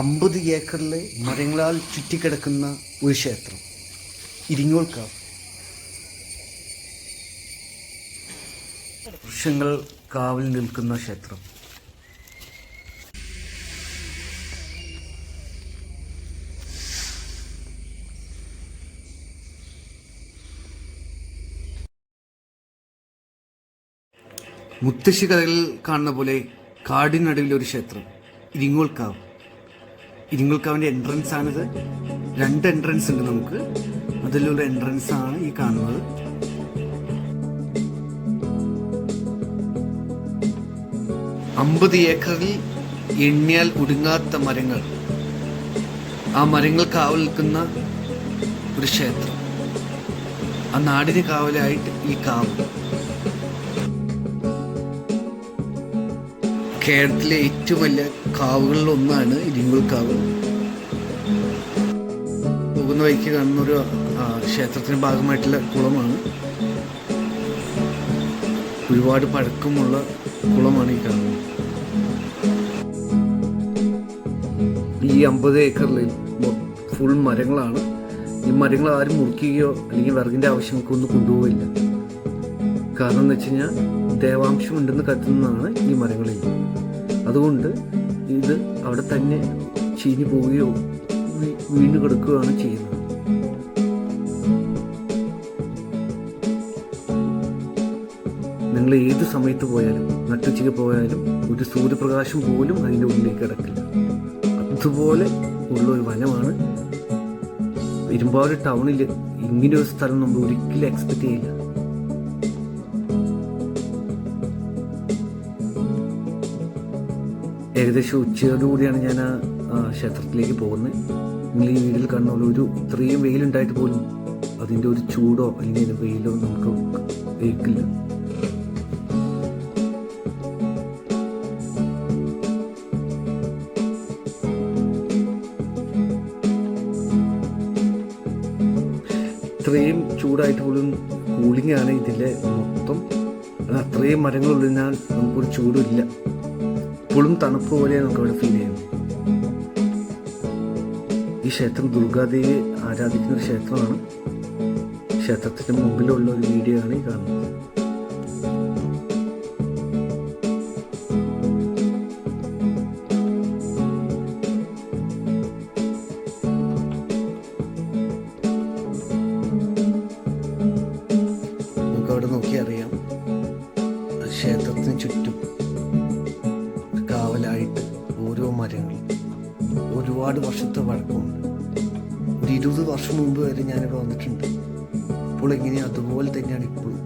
അമ്പത് ഏക്കറിലെ മരങ്ങളാൽ ചുറ്റിക്കിടക്കുന്ന ഒരു ക്ഷേത്രം. ഇരിങ്ങോൾക്കാവ് വൃക്ഷങ്ങൾ കാവിൽ നിൽക്കുന്ന ക്ഷേത്രം. മുത്തശ്ശി കഥകളിൽ കാണുന്ന പോലെ കാടിനടുവിലൊരു ക്ഷേത്രം ഇരിങ്ങോൾക്കാവ് ഇരിങ്ങോൾക്കാവിന്റെ എൻട്രൻസ് ആണിത്. രണ്ട് എൻട്രൻസ് ഉണ്ട് നമുക്ക്. അതിലുള്ള എൻട്രൻസ് ആണ് ഈ കാണുന്നത്. അമ്പത് ഏക്കറിൽ എണ്ണിയാൽ ഒടുങ്ങാത്ത മരങ്ങൾ. ആ മരങ്ങൾ കാവൽ നിൽക്കുന്ന ഒരു ക്ഷേത്രം. ആ നാടിന് കാവലായിട്ട് ഈ കാവ്. കേരളത്തിലെ ഏറ്റവും വലിയ കാവുകളിൽ ഒന്നാണ് ഇരിങ്ങൂർ കാവ്. പോകുന്ന വഴിക്ക് കാണുന്ന ഒരു ആ, ക്ഷേത്രത്തിന്റെ ഭാഗമായിട്ടുള്ള കുളമാണ്. ഒരുപാട് പഴക്കമുള്ള കുളമാണ് ഈ കാണുന്നത് ഈ അമ്പത് ഏക്കറിൽ ഫുൾ മരങ്ങളാണ്. ഈ മരങ്ങൾ ആരും മുറിക്കുകയോ അല്ലെങ്കിൽ വിറകിന്റെ ആവശ്യമൊക്കെ കൊണ്ടുപോകില്ല കാരണം എന്ന് വെച്ച് കഴിഞ്ഞാൽ ദേവാംശം ഉണ്ടെന്ന് കരുതുന്നതാണ് ഈ മരങ്ങളിൽ. അതുകൊണ്ട് ഇത് അവിടെ തന്നെ ചീഞ്ഞു പോവുകയോ വീണ് കിടക്കുകയാണ് ചെയ്യുന്നത്. നിങ്ങൾ ഏത് സമയത്ത് പോയാലും നട്ടുച്ചയ്ക്ക് പോയാലും ഒരു സൂര്യപ്രകാശം പോലും അതിന്റെ ഉള്ളിലേക്ക് കിടക്കില്ല. അതുപോലെ ഉള്ള ഒരു വനമാണ്. ഇരുമ്പാട് ടൗണിൽ ഇങ്ങനെ ഒരു സ്ഥലം നമ്മൾ ഒരിക്കലും എക്സ്പെക്ട് ചെയ്യില്ല. ഏകദേശം ഉച്ചയോടുകൂടിയാണ് ഞാൻ ആ ക്ഷേത്രത്തിലേക്ക് പോകുന്നത്. നിങ്ങൾ ഈ വീട്ടിൽ പോലെ ഒരു ഇത്രയും വെയിലുണ്ടായിട്ട് പോലും അതിന്റെ ഒരു ചൂടോ അല്ലെങ്കിൽ അതിന്റെ വെയിലോ നമുക്ക് ഏൽക്കില്ല. ഇത്രയും ചൂടായിട്ട് പോലും കൂളിംഗ് ആണ് ഇതിലെ മൊത്തം. അത് അത്രയും മരങ്ങളുള്ളതിനാൽ നമുക്കൊരു ചൂടില്ല ഇപ്പോഴും തണുപ്പ് പോലെ നമുക്ക് അവിടെ ഫീൽ ചെയ്യുന്നു. ഈ ക്ഷേത്രം ദുർഗാദേവിയെ ആരാധിക്കുന്ന ഒരു ക്ഷേത്രമാണ്. ക്ഷേത്രത്തിന്റെ മുമ്പിലുള്ള ഒരു വീഡിയോ ആണ് ഈ കാണുന്നത്. ഒരുപാട് വർഷത്തെ വഴക്കമുണ്ട്. ഒരു ഇരുപത് വർഷം മുമ്പ് വരെ ഞാനിവിടെ വന്നിട്ടുണ്ട്. അപ്പോൾ എങ്ങനെയാ അതുപോലെ തന്നെയാണ് ഇപ്പോഴും.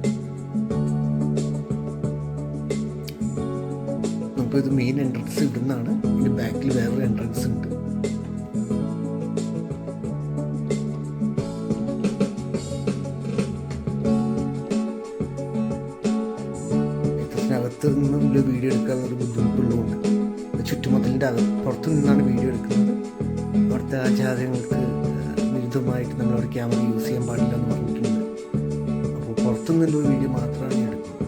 നമുക്കിത് മെയിൻ എൻട്രൻസ് ഇടുന്നതാണ് ഇതിന്റെ ബാക്കിൽ വേറൊരു എൻട്രൻസ് ഉണ്ട്. ക്ഷേത്രത്തിനകത്ത് നിന്നുള്ള വീഡിയോ എടുക്കാൻ ഒരു ബുദ്ധിമുട്ടുള്ളതുകൊണ്ട് ചുറ്റുമതിലിന്റെ അകത്ത് പുറത്തു നിന്നാണ് വീഡിയോ എടുക്കുന്നത്. അവിടുത്തെ ആചാരങ്ങൾക്ക് വിരുദ്ധമായിട്ട് നമ്മളവിടെ ക്യാമറ യൂസ് ചെയ്യാൻ പാടില്ല എന്ന് പറഞ്ഞിട്ടുണ്ട്. അപ്പോൾ പുറത്തു ഒരു വീഡിയോ മാത്രമാണ് ഞാൻ എടുക്കുന്നത്.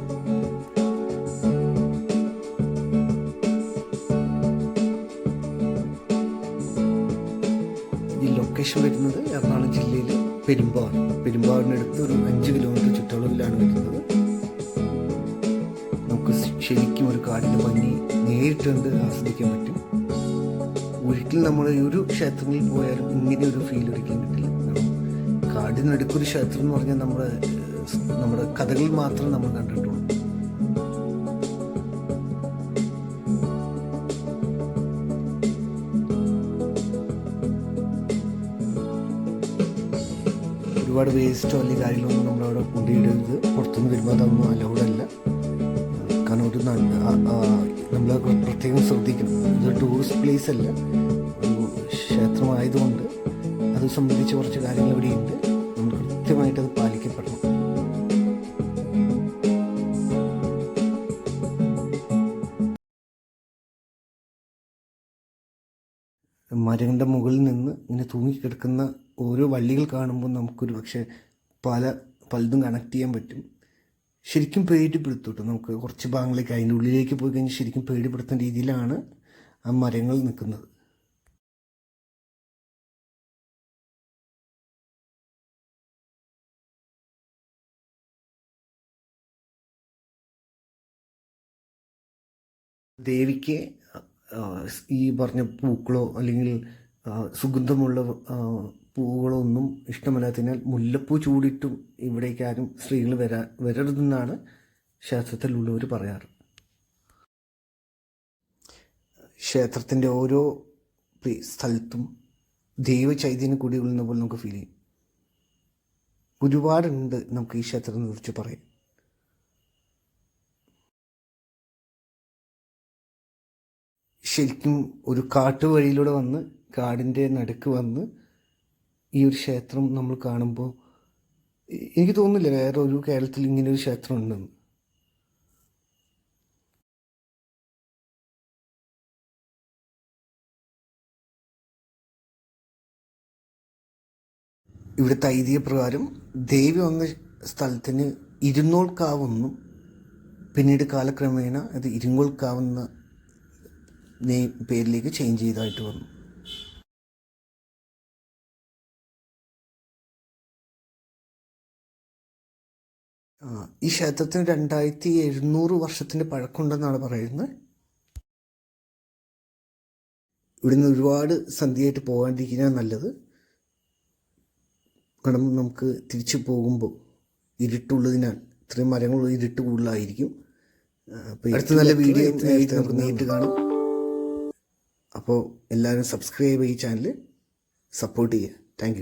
ഈ ലൊക്കേഷൻ വരുന്നത് എറണാകുളം ജില്ലയിൽ പെരുമ്പാവൂർ. പെരുമ്പാവൂരിനടുത്ത് ഒരു അഞ്ച് കിലോമീറ്റർ ചുറ്റളവിലാണ് വരുന്നത്. നമുക്ക് ശരിക്കും ഒരു കാടിന്റെ ഭംഗി നേരിട്ട് കണ്ട് ആസ്വദിക്കാൻ പറ്റും. ഒരിക്കലും നമ്മൾ ഒരു ക്ഷേത്രങ്ങളിൽ പോയാലും ഇങ്ങനെ ഒരു ഫീൽ ഒരിക്കലും കിട്ടില്ല. കാടിനടുക്കൊരു ക്ഷേത്രം എന്ന് പറഞ്ഞാൽ നമ്മുടെ നമ്മുടെ കഥകളിൽ മാത്രം നമ്മൾ കണ്ടിട്ടുള്ളൂ. ഒരുപാട് വേസ്റ്റോ അല്ലെങ്കിൽ കാര്യങ്ങളൊന്നും നമ്മളവിടെ കൊണ്ടിടരുത് പുറത്തുനിന്ന് വരുമ്പോൾ അതൊന്നും അലൗഡ് അല്ല. കാരണം ഒരു നമ്മൾ പ്രത്യേകം ശ്രദ്ധിക്കണം. ഇത് ടൂറിസ്റ്റ് പ്ലേസ് അല്ല. സംബന്ധിച്ച് കുറച്ച് കാര്യങ്ങൾ ഇവിടെയുണ്ട്. നമ്മൾ കൃത്യമായിട്ട് അത് പാലിക്കപ്പെടണം. മരങ്ങളുടെ മുകളിൽ നിന്ന് ഇങ്ങനെ തൂങ്ങിക്കിടക്കുന്ന ഓരോ വള്ളികൾ കാണുമ്പോൾ നമുക്കൊരു പക്ഷേ പല പലതും കണക്ട് ചെയ്യാൻ പറ്റും. ശരിക്കും പേടിപ്പെടുത്തും കേട്ടോ നമുക്ക് കുറച്ച് ഭാഗങ്ങളിലേക്ക് അതിന്റെ ഉള്ളിലേക്ക് പോയി കഴിഞ്ഞാൽ ശരിക്കും പേടിപ്പെടുത്തുന്ന രീതിയിലാണ് ആ മരങ്ങൾ നിൽക്കുന്നത്. ദേവിക്ക് ഈ പറഞ്ഞ പൂക്കളോ അല്ലെങ്കിൽ സുഗന്ധമുള്ള പൂവുകളോ ഒന്നും ഇഷ്ടമല്ലാത്തതിനാൽ മുല്ലപ്പൂ ചൂടിട്ടും ഇവിടേക്ക് ആരും സ്ത്രീകൾ വരാ വരരുതെന്നാണ് ശാസ്ത്രത്തിലുള്ളവർ പറയാറ്. ക്ഷേത്രത്തിന്റെ ഓരോ സ്ഥലത്തും ദൈവ ചൈതന്യം കൂടി ഉള്ളുന്ന പോലെ നമുക്ക് ഫീൽ ചെയ്യും. ഒരുപാടുണ്ട് നമുക്ക് ഈ ക്ഷേത്രത്തെ കുറിച്ച് പറയാൻ. ശരിക്കും ഒരു കാട്ടുവഴിയിലൂടെ വന്ന് കാടിന്റെ നടുക്ക് വന്ന് ഈ ഒരു ക്ഷേത്രം നമ്മൾ കാണുമ്പോൾ എനിക്ക് തോന്നുന്നില്ല വേറെ ഒരു കേരളത്തിൽ ഇങ്ങനെ ഒരു ക്ഷേത്രം ഉണ്ടെന്ന്. ഇവിടുത്തെ ഐതിഹ്യപ്രകാരം ദേവി വന്ന സ്ഥലത്തിന് ഇരുന്നോൾക്കാവെന്നും പിന്നീട് കാലക്രമേണ അത് ഇരുങ്ങോൾക്കാവെന്ന നെയ് പേരിലേക്ക് ചേഞ്ച് ചെയ്തതായിട്ട് വന്നു. ഈ ക്ഷേത്രത്തിന് രണ്ടായിരത്തി എഴുന്നൂറ് വർഷത്തിന്റെ പഴക്കമുണ്ടെന്നാണ് പറയുന്നത്. ഇവിടുന്ന് ഒരുപാട് സന്ധ്യയായിട്ട് പോകാണ്ടിരിക്കുന്ന നല്ലത്. കാരണം നമുക്ക് തിരിച്ചു പോകുമ്പോൾ ഇരുട്ടുള്ളതിനാൽ ഇത്രയും മരങ്ങൾ ഇരുട്ട് കൂടുതലായിരിക്കും. അപ്പോൾ അടുത്ത നല്ല വീഡിയോ നമുക്ക് നേരിട്ട് കാണാം. അപ്പോൾ എല്ലാവരും സബ്സ്ക്രൈബ് ഈ ചാനൽ സപ്പോർട്ട് ചെയ്യുക. താങ്ക്